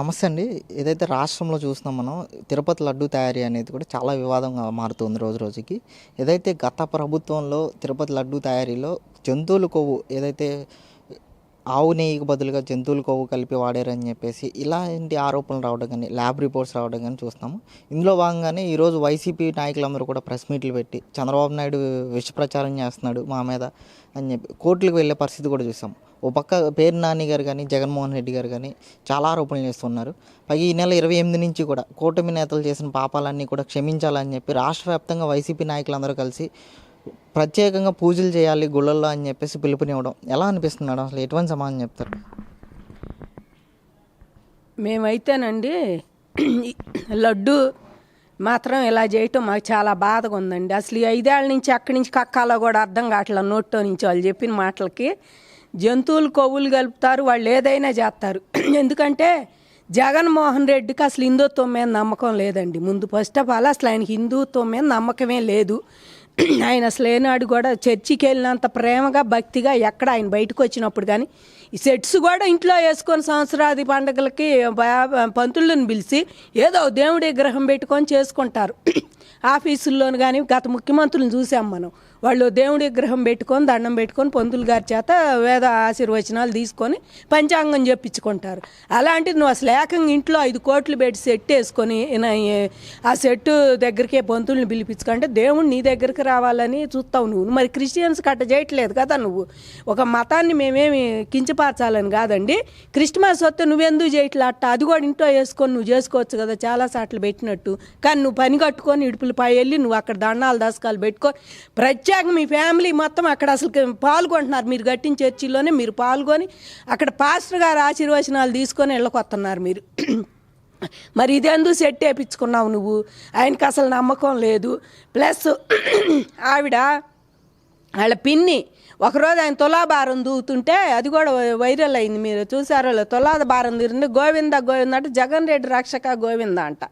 నమస్తే అండి. ఏదైతే రాష్ట్రంలో చూస్తున్నాం మనం తిరుపతి లడ్డు తయారీ అనేది కూడా చాలా వివాదంగా మారుతుంది రోజు రోజుకి. ఏదైతే గత ప్రభుత్వంలో తిరుపతి లడ్డు తయారీలో జంతువుల కొవ్వు ఏదైతే ఆవు నెయ్యికి బదులుగా జంతువుల కొవ్వు కలిపి వాడారని చెప్పేసి ఇలాంటి ఆరోపణలు రావడం కానీ ల్యాబ్ రిపోర్ట్స్ రావడం కానీ చూస్తాము ఇందులో భాగంగానే ఈరోజు వైసీపీ నాయకులందరూ కూడా ప్రెస్ మీట్లు పెట్టి చంద్రబాబు నాయుడు విష ప్రచారం చేస్తున్నాడు మా మీద అని చెప్పి కోర్టులకు వెళ్ళే పరిస్థితి కూడా చూసాం ఓ పక్క పేరు నాని గారు కానీ జగన్మోహన్ రెడ్డి గారు కానీ చాలా ఆరోపణలు చేస్తున్నారు. పైగా ఈ నెల ఇరవై ఎనిమిది నుంచి కూడా కూటమి నేతలు చేసిన పాపాలన్నీ కూడా క్షమించాలని చెప్పి రాష్ట్ర వ్యాప్తంగా వైసీపీ నాయకులందరూ కలిసి ప్రత్యేకంగా పూజలు చేయాలి గుళ్ళల్లో అని చెప్పేసి పిలుపునివ్వడం. ఎలా అనిపిస్తుంది మేడం అసలు? ఎటువంటి సమాధానం చెప్తారు? మేమైతేనండి లడ్డు మాత్రం ఇలా చేయటం మాకు చాలా బాధగా ఉందండి. అసలు ఈ ఐదేళ్ళ నుంచి అక్కడి నుంచి కక్కాలో కూడా అర్థం కావట్లేదు నోట్లో నుంచి వాళ్ళు చెప్పిన మాటలకి. జంతువులు కొవ్వులు కలుపుతారు వాళ్ళు ఏదైనా చేస్తారు. ఎందుకంటే జగన్మోహన్ రెడ్డికి అసలు హిందుత్వం మీద నమ్మకం లేదండి. ముందు ఫస్ట్ ఆఫ్ ఆల్ అసలు ఆయన హిందుత్వం మీద నమ్మకమే లేదు. ఆయన అసలు ఏనాడు కూడా చర్చికి వెళ్ళినంత ప్రేమగా భక్తిగా ఎక్కడ ఆయన బయటకు వచ్చినప్పుడు కానీ ఈ సెట్స్ కూడా ఇంట్లో వేసుకొని సంవత్సరాది పండగలకి పంతులను పిలిచి ఏదో దేవుడి విగ్రహం పెట్టుకొని చేసుకుంటారు. ఆఫీసుల్లోను కానీ గత ముఖ్యమంత్రులను చూసాం మనం. వాళ్ళు దేవుడి విగ్రహం పెట్టుకొని దండం పెట్టుకొని పంతులు గారి చేత వేద ఆశీర్వచనాలు తీసుకొని పంచాంగం చెప్పించుకుంటారు అలాంటిది నువ్వు అసలు ఏకంగా ఇంట్లో ఐదు కోట్లు పెట్టి సెట్ వేసుకొని ఆ సెట్ దగ్గరికే పంతుల్ని పిలిపించుకుంటే దేవుడు నీ దగ్గరికి రావాలని చూస్తావు నువ్వు. మరి క్రిస్టియన్స్ కట్ట చేయట్లేదు కదా నువ్వు. ఒక మతాన్ని మేమేమి కించపరచాలని కాదండి. క్రిస్మస్ వస్తే నువ్వెందుకు చేయట్లే అట్ట? అది కూడా ఇంట్లో వేసుకొని నువ్వు చేసుకోవచ్చు కదా చాలా సార్లు పెట్టినట్టు. కానీ నువ్వు పని కట్టుకొని ఇడుపులు పై వెళ్ళి నువ్వు అక్కడ దండాలు దశకాలు పెట్టుకో. ప్రత్యేకంగా మీ ఫ్యామిలీ మొత్తం అక్కడ అసలు పాల్గొంటున్నారు. మీరు కట్టిన చర్చిలోనే మీరు పాల్గొని అక్కడ పాస్టర్ గారు ఆశీర్వచనాలు తీసుకొని వెళ్ళకొస్తున్నారు మీరు. మరి ఇదెందుకు సెట్ వేయించుకున్నావు నువ్వు? ఆయనకి అసలు నమ్మకం లేదు. ప్లస్ ఆవిడ వాళ్ళ పిన్ని ఒకరోజు ఆయన తులాభారం దూకుతుంటే అది కూడా వైరల్ అయింది. మీరు చూసారో తులాద తులాభారం దూరింది. గోవింద గోవింద అంటే జగన్ రెడ్డి రక్షక గోవింద అంట.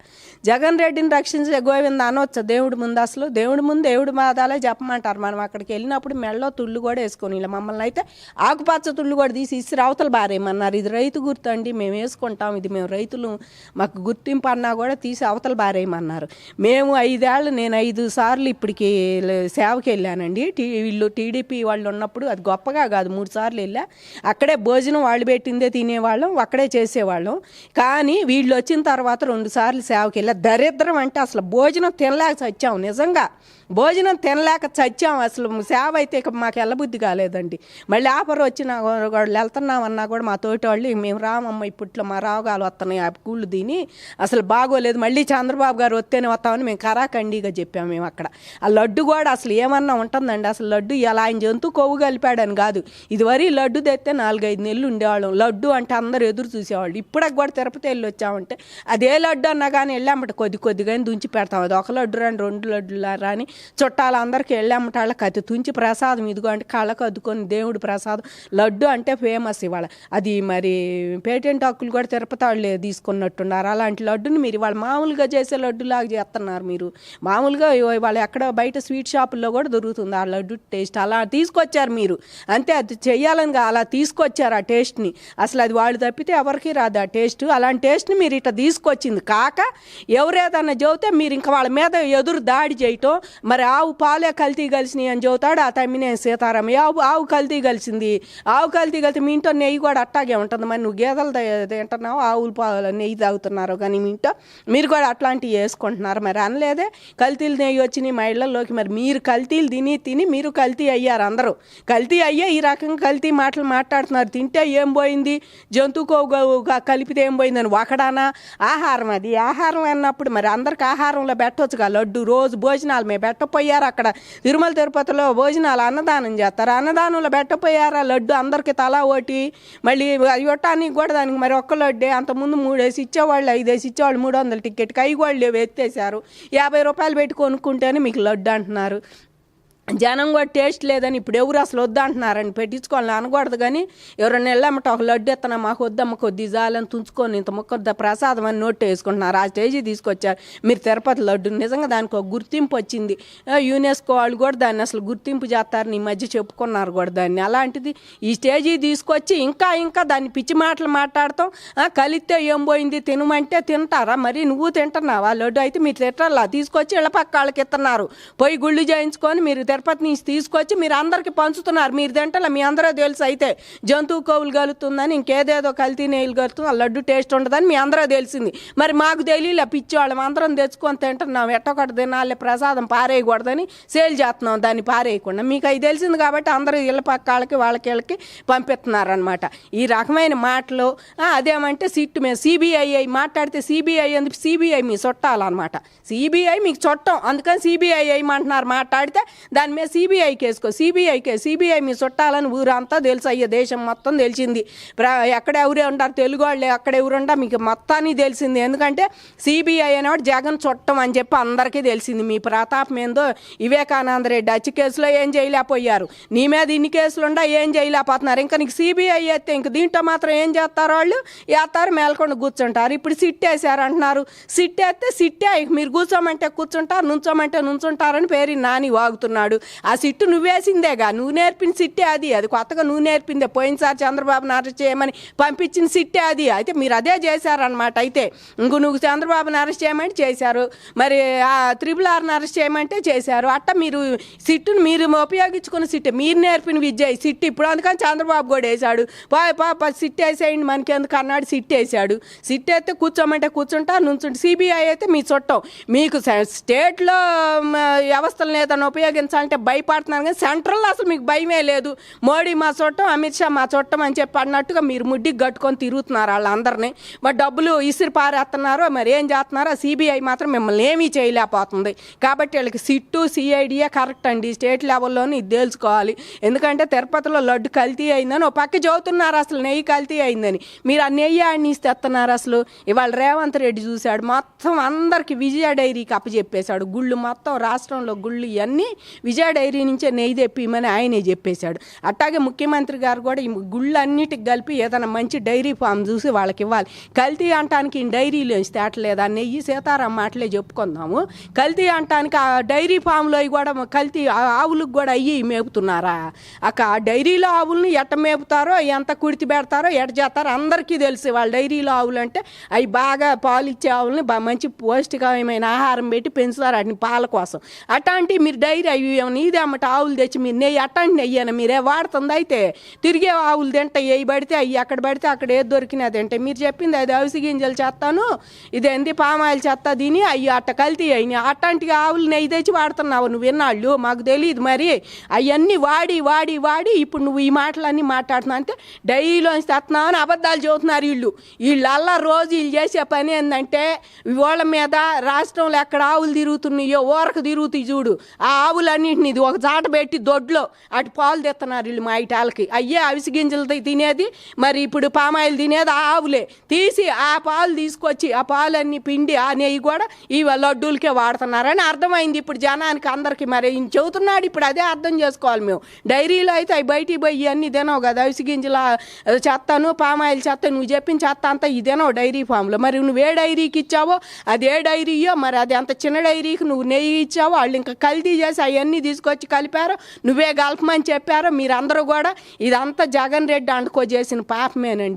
జగన్ రెడ్డిని రక్షించే గోవింద అనొచ్చు? దేవుడి ముందు అసలు. దేవుడి ముందు దేవుడి మాదాలే చెప్పమంటారు. మనం అక్కడికి వెళ్ళినప్పుడు మెళ్ళలో తుళ్ళు కూడా వేసుకొని ఇలా మమ్మల్ని అయితే ఆకుపచ్చ తుళ్ళు కూడా తీసి ఇసి రావతలు బారేయమన్నారు. ఇది రైతు గుర్తు అండి మేము వేసుకుంటాం. ఇది మేము రైతులు మాకు గుర్తింపు అన్నా కూడా తీసి అవతల బారేయమన్నారు. మేము ఐదేళ్ళు నేను ఐదు సార్లు ఇప్పటికి సేవకి వెళ్ళానండి. టీ వీళ్ళు టీడీపీ వాళ్ళు ఉన్నప్పుడు అది గొప్పగా కాదు మూడు సార్లు వెళ్ళా. అక్కడే భోజనం వాళ్ళు పెట్టిందే తినేవాళ్ళం అక్కడే చేసేవాళ్ళం. కానీ వీళ్ళు వచ్చిన తర్వాత రెండు సార్లు సేవకి వెళ్ళా. దరిద్రం అంటే అసలు భోజనం తినలేక వచ్చాము నిజంగా. భోజనం తినలేక చచ్చాం అసలు. సేవ అయితే ఇక మాకు వెళ్ళబుద్ధి కాలేదండి. మళ్ళీ ఆఫర్ వచ్చినా కూడా వాళ్ళు వెళ్తున్నామన్నా కూడా మా తోటి వాళ్ళు మేము రామమ్మ ఇప్పట్లో మా రావుగాలు వస్తున్నాయి ఆ కూళ్ళు తిని అసలు బాగోలేదు మళ్ళీ చంద్రబాబు గారు వస్తేనే వస్తామని మేము కరాఖండిగా చెప్పాము మేము అక్కడ. ఆ లడ్డు కూడా అసలు ఏమన్నా ఉంటుందండి? అసలు లడ్డు ఇలా ఆయన జంతు కొవ్వు కలిపాడని కాదు. ఇదివరకు లడ్డు తెస్తే నాలుగైదు నెలలు ఉండేవాళ్ళం. లడ్డు అంటే అందరూ ఎదురు చూసేవాళ్ళు. ఇప్పటికి కూడా తిరుపతి వెళ్ళి వచ్చామంటే అదే లడ్డు అన్నా కానీ వెళ్ళామంటే కొద్ది కొద్దిగా దుంచి పెడతాం. అది ఒక లడ్డు రాని రెండు లడ్డులు రాని చుట్టాలు అందరికీ వాళ్ళకి అది తుంచి ప్రసాదం ఇదిగో అంటే కళ్ళకు అద్దుకొని దేవుడి ప్రసాదం. లడ్డు అంటే ఫేమస్ ఇవాళ. అది మరి పేటెంట్ హక్కులు కూడా తిరుపతి వాళ్ళే తీసుకున్నట్టున్నారు. అలాంటి లడ్డుని మీరు ఇవాళ మామూలుగా చేసే లడ్డులాగా చేస్తున్నారు మీరు. మామూలుగా ఇవాళ ఎక్కడ బయట స్వీట్ షాపుల్లో కూడా దొరుకుతుంది ఆ లడ్డు టేస్ట్. అలా తీసుకొచ్చారు మీరు. అంతే అది చెయ్యాలని అలా తీసుకొచ్చారు ఆ టేస్ట్ని. అసలు అది వాళ్ళు తప్పితే ఎవరికి రాదు ఆ టేస్ట్. అలాంటి టేస్ట్ని మీరు ఇట్లా తీసుకొచ్చింది కాక ఎవరేదన్నా చెబితే మీరు ఇంకా వాళ్ళ మీద ఎదురు దాడి చేయటం మరి ఆవు పాలే కల్తీ కలిసినాయి అని చెబుతాడు. ఆ తమ్మినే సీతారామ ఆవు ఆవు కల్తీ కలిసింది. ఆవు కల్తీ కలిసి మీ ఇంట్లో నెయ్యి కూడా అట్టాగే ఉంటుంది. మరి నువ్వు గేదెలు తింటున్నావు? ఆవులు పాలు నెయ్యి తాగుతున్నారు కానీ మీ ఇంట్లో మీరు కూడా అట్లాంటివి వేసుకుంటున్నారు? మరి అనలేదే. కల్తీలు నెయ్యి వచ్చినాయి మా ఇళ్ళలోకి. మరి మీరు కల్తీలు తిని తిని మీరు కల్తీ అయ్యారు అందరూ. కల్తీ అయ్యే ఈ రకంగా కల్తీ మాటలు మాట్లాడుతున్నారు. తింటే ఏం పోయింది? జంతు కలిపితే ఏం పోయిందని ఒకడానా? ఆహారం అది. ఆహారం అన్నప్పుడు మరి అందరికి ఆహారంలో పెట్టవచ్చుగా లడ్డు రోజు భోజనాలు మేము పెట్టపోయారు అక్కడ. తిరుమల తిరుపతిలో భోజనాలు అన్నదానం చేస్తారు. అన్నదానంలో పెట్టపోయారా లడ్డు? అందరికి తలా ఒకటి మళ్ళీ ఇవ్వటానికి కూడా దానికి మరి ఒక్క లడ్డే. అంతకుముందు మూడేసి ఇచ్చేవాళ్ళు ఐదేసి ఇచ్చేవాళ్ళు మూడు వందల టికెట్కి అవి కూడా లేవు ఎత్తేసారు యాభై రూపాయలు పెట్టి కొనుక్కుంటేనే మీకు లడ్డు అంటున్నారు. జనం కూడా టేస్ట్ లేదని ఇప్పుడు ఎవరు అసలు వద్దంటున్నారని పెట్టించుకోవాలని అనకూడదు కానీ ఎవరైనా వెళ్ళమ్మట ఒక లడ్డు ఎత్తనా మాకు వద్దమ్మ కొద్ది జాలని తుంచుకొని ఇంత మొక్క ప్రసాదం అని నోట్ వేసుకుంటున్నారు. ఆ స్టేజీ తీసుకొచ్చారు. మీరు తిరుపతి లడ్డు నిజంగా దానికి ఒక గుర్తింపు వచ్చింది. యునెస్కో వాళ్ళు కూడా దాన్ని అసలు గుర్తింపు చేస్తారని ఈ మధ్య చెప్పుకున్నారు కూడా దాన్ని. అలాంటిది ఈ స్టేజీ తీసుకొచ్చి ఇంకా ఇంకా దాన్ని పిచ్చి మాటలు మాట్లాడతాం. కలిస్తే ఏం పోయింది? తినమంటే తింటారా? మరి నువ్వు తింటున్నావా? లడ్డు అయితే మీరు తింటారా? తీసుకొచ్చి ఇళ్ళ పక్క వాళ్ళకి ఇస్తున్నారు. పోయి గుళ్ళు చేయించుకొని మీరు తిరుపతి నుంచి తీసుకొచ్చి మీరు అందరికి పంచుతున్నారు. మీరు తింటలే మీ అందరూ తెలుసు అయితే. జంతువు కోవులు కలుగుతుందని ఇంకేదేదో కల్తీ నెయ్యిలు కలుగుతుంది ఆ లడ్డు టేస్ట్ ఉండదని మీ అందరూ తెలిసింది. మరి మాకు తెలియలే పిచ్చివాళ్ళం అందరం తెచ్చుకొని తింటున్నాం. ఎట్టొకటి తినాలి ప్రసాదం పారేయకూడదని సేల్ చేస్తున్నాం. దాన్ని పారేయకుండా మీకు అది తెలిసింది కాబట్టి అందరూ ఇళ్ళ పక్క వాళ్ళకి వాళ్ళకి వీళ్ళకి పంపిస్తున్నారనమాట ఈ రకమైన మాటలు అదేమంటే సిట్టు మేము సిబిఐ మాట్లాడితే సిబిఐ అందుకు సిబిఐ మీ చుట్టాలన్నమాట. సిబిఐ మీకు చుట్టం. అందుకని సిబిఐ అంటున్నారు మాట్లాడితే దాని మీద సిబిఐ కేసుకో సిబిఐకే సిబిఐ మీ చుట్టాలని ఊరంతా తెలుసు. అయ్యే దేశం మొత్తం తెలిసింది. ప్ర ఎక్కడ ఎవరే ఉంటారు? తెలుగు వాళ్ళే అక్కడ ఎవరు ఉంటారు? మీకు మొత్తానికి తెలిసింది. ఎందుకంటే సిబిఐ అనేవాడు జగన్ చుట్టం అని చెప్పి అందరికీ తెలిసింది. మీ ప్రతాపం ఏందో వివేకానంద రెడ్డి హత్య కేసులో ఏం చేయలేకపోయారు. నీ మీద ఇన్ని కేసులు ఉండా ఏం చేయలేకపోతున్నారు? ఇంకా నీకు సిబిఐ అయితే ఇంక దీంట్లో మాత్రం ఏం చేస్తారు వాళ్ళు? వేస్తారు మేల్కొండ కూర్చుంటారు. ఇప్పుడు సిట్ వేసారు అంటున్నారు. సిట్ వేస్తే సిట్టే మీరు కూర్చోమంటే కూర్చుంటారు నుంచోమంటే నుంచుంటారని పేరు నాని వాగుతున్నాడు. ఆ సిట్టు నువ్వేసిందేగా. నువ్వు నేర్పిన సిట్టే అది. అది కొత్తగా నువ్వు నేర్పిందే. పోయినసారి చంద్రబాబును అరెస్ట్ చేయమని పంపించిన సిట్టే అది. అయితే మీరు అదే చేశారనమాట అయితే ఇంకో నువ్వు చంద్రబాబుని అరెస్ట్ చేయమంటే చేశారు. మరి ఆ త్రిబుల్ ఆర్ని అరెస్ట్ చేయమంటే చేశారు. అట్ట మీరు సిట్టును మీరు ఉపయోగించుకున్న సిట్ మీరు నేర్పిన విద్య సిట్టు ఇప్పుడు. అందుకని చంద్రబాబు కూడా వేశాడు. పా పాప సిట్ వేసేయండి మనకి ఎందుకు అన్నాడు. సిట్ వేసాడు సిట్ అయితే కూర్చోమంటే కూర్చుంటా నుంచుంటే. సిబిఐ అయితే మీ చుట్టం. మీకు స్టేట్లో వ్యవస్థలను ఏదైనా అంటే భయపడుతున్నారు కానీ సెంట్రల్లో అసలు మీకు భయమే లేదు. మోడీ మా చుట్టం అమిత్ షా మా చుట్టం అని చెప్పి అన్నట్టుగా మీరు ముడ్డికి కట్టుకొని తిరుగుతున్నారు వాళ్ళందరినీ. మరి డబ్బులు ఇసిరి పారేస్తున్నారో మరి ఏం చేస్తున్నారో సిబిఐ మాత్రం మిమ్మల్ని ఏమీ చేయలేకపోతుంది. కాబట్టి వీళ్ళకి సిట్టు సిఐడియే కరెక్ట్ అండి. స్టేట్ లెవెల్లోనే ఇది తెలుసుకోవాలి ఎందుకంటే తిరుపతిలో లడ్డు కల్తీ అయిందని ఓ పక్క చదువుతున్నారు అసలు నెయ్యి కల్తీ అయిందని. మీరు ఆ నెయ్యి ఆడిని తెస్తున్నారు అసలు. ఇవాళ రేవంత్ రెడ్డి చూశాడు మొత్తం అందరికి విజయ డైరీకి అప్పచెప్పేశాడు. గుళ్ళు మొత్తం రాష్ట్రంలో గుళ్ళు ఇవన్నీ విజయ డైరీ నుంచే నెయ్యి తెప్పిమని ఆయనే చెప్పేశాడు. అట్టాగే ముఖ్యమంత్రి గారు కూడా ఈ గుళ్ళు అన్నిటికి కలిపి ఏదైనా మంచి డైరీ ఫామ్ చూసి వాళ్ళకి ఇవ్వాలి. కల్తీ అంటానికి ఈ డైరీలో తేటలేదు ఆ నెయ్యి సీతారాం మాటలే చెప్పుకుందాము. కల్తీ అంటానికి ఆ డైరీ ఫామ్లో కూడా కల్తీ ఆవులకు కూడా అయ్యి మేపుతున్నారా? అక్క ఆ డైరీలో ఆవుల్ని ఎట్ట మేపుతారో ఎంత కుడితి పెడతారో ఎట్ట చేస్తారో అందరికీ తెలుసు. వాళ్ళ డైరీలో ఆవులు అంటే అవి బాగా పాలు ఇచ్చే ఆవులని మంచి పౌష్టికమైన ఆహారం పెట్టి పెంచుతారు వాటిని పాల కోసం. అట్లాంటి మీరు డైరీ అవి నీదే అమ్మట ఆవులు తెచ్చి మీరు నెయ్యి అట్టండి నెయ్యను మీరే వాడుతుంది అయితే. తిరిగే ఆవులు తింటే ఏ పడితే అవి ఎక్కడ పడితే అక్కడ ఏది దొరికినది అంటే మీరు చెప్పింది అది అవిసి గింజలు చేస్తాను ఇదేంది పామాయిల్ చెత్త దీని అవి అట్ట కల్తీ అయినాయి అట్లాంటి ఆవులు నెయ్యి తెచ్చి వాడుతున్నావు నువ్వు విన్నాళ్ళు మాకు తెలియదు మరి. అవన్నీ వాడి వాడి వాడి ఇప్పుడు నువ్వు ఈ మాటలన్నీ మాట్లాడుతున్నావు అంటే డైలీలోంచి తెస్తున్నావు అని అబద్ధాలు చెబుతున్నారు వీళ్ళు. వీళ్ళల్లా రోజు వీళ్ళు చేసే పని ఏంటంటే వాళ్ళ మీద రాష్ట్రంలో ఎక్కడ ఆవులు తిరుగుతున్నాయో ఊరకు తిరుగుతాయి చూడు. ఆ ఆవులన్నింటినీ ఇది ఒక జాట పెట్టి దొడ్లో అటు పాలు తెస్తున్నారు వీళ్ళు మా ఇటాలకి. అయ్యే అవిసి గింజలతో తినేది మరి ఇప్పుడు పామాయిల్ తినేది ఆ ఆవులే. తీసి ఆ పాలు తీసుకొచ్చి ఆ పాలన్నీ పిండి ఆ నెయ్యి కూడా ఈ లడ్డూలకే వాడుతున్నారని అర్థమైంది. ఇప్పుడు జనానికి అందరికీ మరి ఈయన చెబుతున్నాడు ఇప్పుడు అదే అర్థం చేసుకోవాలి మేము. డైరీలో అయితే అవి బయటికి పోయి అన్ని తినవు కదా అవిసి గింజల చెత్తను పామాయిల్ చెత్త నువ్వు చెప్పిన చెత్త అంతా ఇదేనో డైరీ ఫామ్లో. మరి నువ్వు ఏ డైరీకి ఇచ్చావో అది ఏ డైరీయో మరి అది అంత చిన్న డైరీకి నువ్వు నెయ్యి ఇచ్చావో వాళ్ళు ఇంకా కల్తీ చేసి అవన్నీ తీసుకొచ్చి కలిపారు నువ్వే కలపమని చెప్పారు మీరందరూ కూడా ఇదంతా జగన్ రెడ్డి అండుకో చేసిన పాపమేనండి.